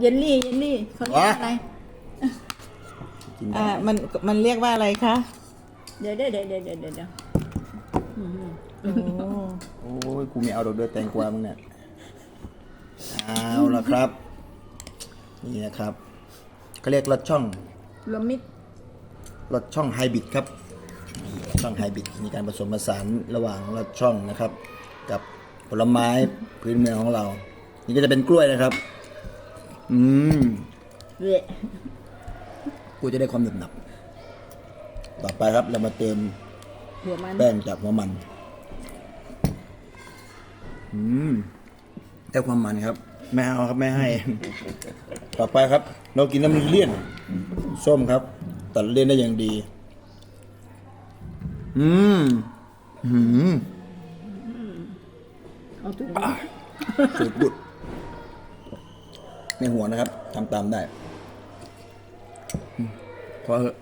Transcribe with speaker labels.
Speaker 1: เยลลี่เยลลี่เขาเรียกอะไร
Speaker 2: กินได้
Speaker 3: อ่ามันมันเรียกว่าอะไรคะ
Speaker 1: เดี๋ยวเดี๋ยวเดี๋ยวเดี๋ยวเดี๋ยวเดี๋ยวอืม
Speaker 3: โอ้
Speaker 2: โอ้ยกูไม่เอาดอกเดือแตงกวามึงเนี่ยเอาละครับ นี่นะครับเขาเรียกรถช่อง
Speaker 1: รวมมิตร
Speaker 2: รถช่องไฮบริดครับนี่ช่องไฮบริดมีการผสมผสานระหว่างรถช่องนะครับ กับผลไม้พื้นเมืองของเรา นี่ก็จะเป็นกล้วยนะครับ อืม
Speaker 1: เละ
Speaker 2: กูจะได้ความหนึบหนับ ต่อไปครับเรามาเติม
Speaker 1: หัวมัน
Speaker 2: แป้งจากหัวมัน อืมได้ความมันครับ ไม่เอาครับไม่ให้ ต่อไปครับ เรากินน้ำเลี่ยน ส้มครับ ตัดเลี่ยนได้อย่างดี อืมอืม
Speaker 1: เอาถุง
Speaker 2: สุดบุด ในหัวนะครับทำตามได้พอเถอะ